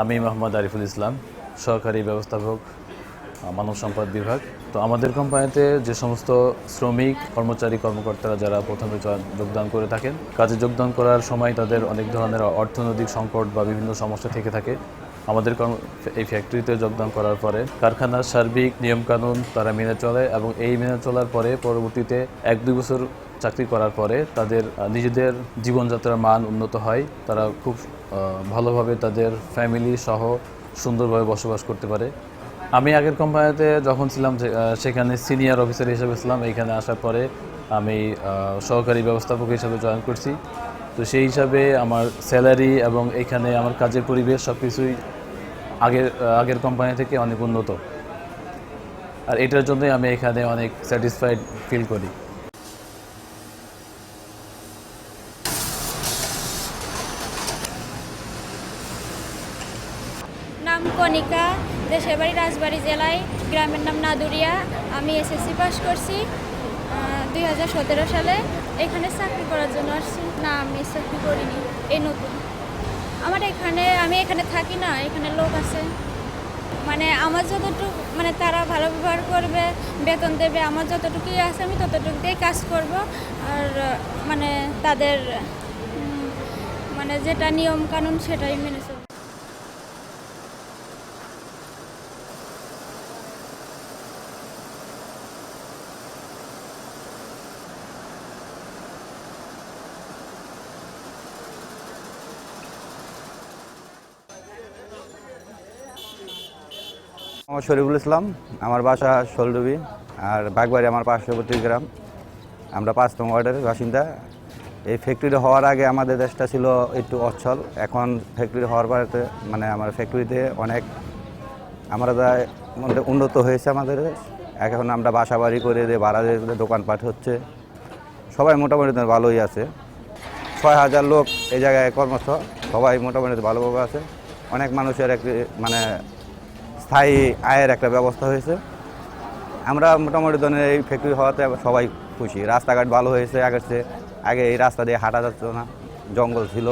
আমি মোহাম্মদ আরিফুল ইসলাম, সহকারী ব্যবস্থাপক মানব সম্পদ বিভাগ। তো আমাদের কোম্পানিতে যে সমস্ত শ্রমিক, কর্মচারী, কর্মকর্তারা যারা প্রথমে যোগদান করে থাকেন, কাজে যোগদান করার সময় তাদের অনেক ধরনের অর্থনৈতিক সংকট বা বিভিন্ন সমস্যা থেকে থাকে। আমাদের এই ফ্যাক্টরিতে যোগদান করার পরে কারখানার সার্বিক নিয়মকানুন তারা মেনে চলে এবং এই মেনে চলার পরে পরবর্তীতে এক দুই বছর চাকরি করার পরে তাদের নিজেদের জীবনযাত্রার মান উন্নত হয়। তারা খুব ভালোভাবে তাদের ফ্যামিলি সহ সুন্দরভাবে বসবাস করতে পারে। আমি আগের কোম্পানিতে যখন ছিলাম সেখানে সিনিয়র অফিসার হিসেবে ছিলাম। এখানে আসার পরে আমি সহকারী ব্যবস্থাপক হিসেবে জয়েন করছি। তো সেই হিসাবে আমার স্যালারি এবং এখানে আমার কাজের পরিবেশ সব কিছুই আগের আগের কোম্পানি থেকে অনেক উন্নত। আর এটার জন্যই আমি এখানে অনেক স্যাটিসফাইড ফিল করি। নাম কণিকা, দেশের বাড়ি রাজবাড়ি জেলায়, গ্রামের নাম নাদুরিয়া। আমি এসএসসি পাস করছি। দুই হাজার সতেরো সালে এখানে চাকরি করার জন্য আসছি। না, আমি চাকরি করিনি, এই নতুন। আমার এখানে, আমি এখানে থাকি না, এখানে লোক আছে। মানে আমার যতটুকু মানে তারা ভালো ব্যবহার করবে, বেতন দেবে, আমার যতটুকুই আছে আমি ততটুকু দিয়ে কাজ করব। আর মানে তাদের মানে যেটা নিয়ম কানুন সেটাই মেনে চলবো। আমার শরীফুল ইসলাম, আমার বাসা শোলডুবি আর বাগবাড়ি আমার পার্শ্ববর্তী গ্রাম। আমরা পাঁচ নং ওয়ার্ডের বাসিন্দা। এই ফ্যাক্টরি হওয়ার আগে আমাদের দেশটা ছিল একটু অচ্ছল এখন ফ্যাক্টরি হওয়ার পরে মানে আমার ফ্যাক্টরিতে অনেক আমরা মধ্যে উন্নত হয়েছে আমাদের। এখন আমরা বাসা বাড়ি করে দিয়ে ভাড়া দিয়ে দোকানপাট হচ্ছে। সবাই মোটামুটি ভালোই আছে। ছয় হাজার লোক এই জায়গায় কর্মস্থ। সবাই মোটামুটি ভালোভাবে আছে। অনেক মানুষের একটি মানে স্থায়ী আয়ের একটা ব্যবস্থা হয়েছে। আমরা মোটামুটি ধরনের এই ফ্যাক্টরি হওয়াতে সবাই খুশি। রাস্তাঘাট ভালো হয়েছে, আগের আগে এই রাস্তা দিয়ে হাঁটা যাচ্ছে না, জঙ্গল ছিল।